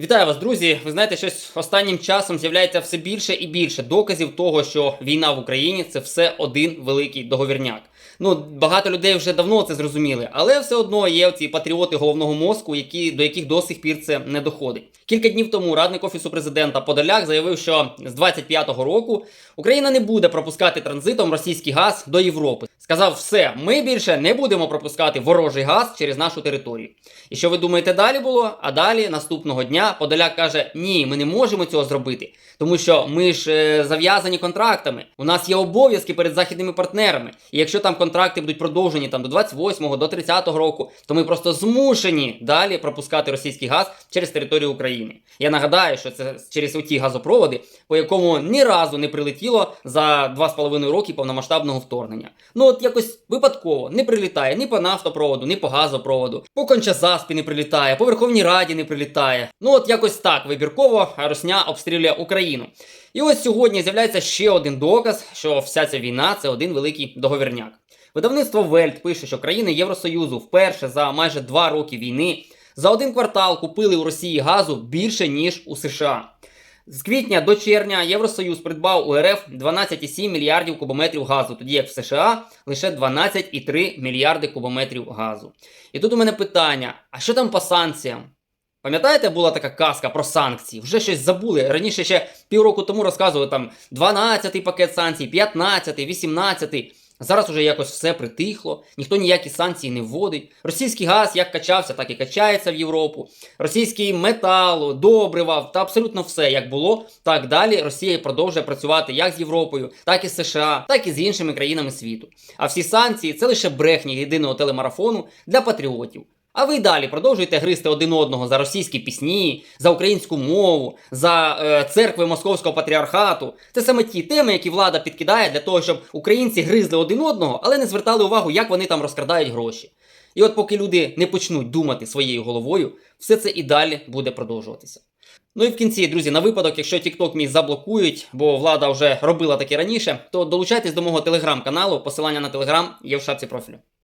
Вітаю вас, друзі. Ви знаєте, щось останнім часом з'являється все більше і більше доказів того, що війна в Україні це все один великий договірняк. Ну, багато людей вже давно це зрозуміли, але все одно є ці патріоти головного мозку, які, до яких до сих пір це не доходить. Кілька днів тому радник офісу президента Подоляк заявив, що з 25-го року Україна не буде пропускати транзитом російський газ до Європи. Сказав, все, ми більше не будемо пропускати ворожий газ через нашу територію. І що ви думаєте, далі було? А далі наступного дня Подоляк каже: Ні, ми не можемо цього зробити, тому що ми ж е, зав'язані контрактами. У нас є обов'язки перед західними партнерами. І якщо там контракти будуть продовжені там до 28-го, до 30-го року, то ми просто змушені далі пропускати російський газ через територію України. Я нагадаю, що це через оті газопроводи, по якому ні разу не прилетіло за 2,5 роки повномасштабного вторгнення. Ну от якось випадково не прилітає ні по нафтопроводу, ні по газопроводу, по кончазаспі не прилітає, по Верховній Раді не прилітає. Ну от якось так вибірково Росня обстрілює Україну. І ось сьогодні з'являється ще один доказ, що вся ця війна це один великий договірняк. Видавництво Вельт пише, що країни Євросоюзу вперше за майже два роки війни за один квартал купили у Росії газу більше ніж у США. З квітня до червня Євросоюз придбав у РФ 12,7 мільярдів кубометрів газу, тоді як в США лише 12,3 мільярди кубометрів газу. І тут у мене питання: а що там по санкціям? Пам'ятаєте, була така казка про санкції? Вже щось забули. Раніше ще півроку тому розказували там 12-й пакет санкцій, 15-й, 18-й. Зараз уже якось все притихло, ніхто ніякі санкції не вводить. Російський газ як качався, так і качається в Європу. Російський метал, добрива та абсолютно все як було, так далі. Росія продовжує працювати як з Європою, так і з США, так і з іншими країнами світу. А всі санкції це лише брехні єдиного телемарафону для патріотів. А ви далі продовжуєте гризти один одного за російські пісні, за українську мову, за е, церкви московського патріархату. Це саме ті теми, які влада підкидає для того, щоб українці гризли один одного, але не звертали увагу, як вони там розкрадають гроші. І от поки люди не почнуть думати своєю головою, все це і далі буде продовжуватися. Ну і в кінці, друзі, на випадок, якщо TikTok мій заблокують, бо влада вже робила таке раніше, то долучайтесь до мого телеграм-каналу. Посилання на телеграм є в шапці профілю.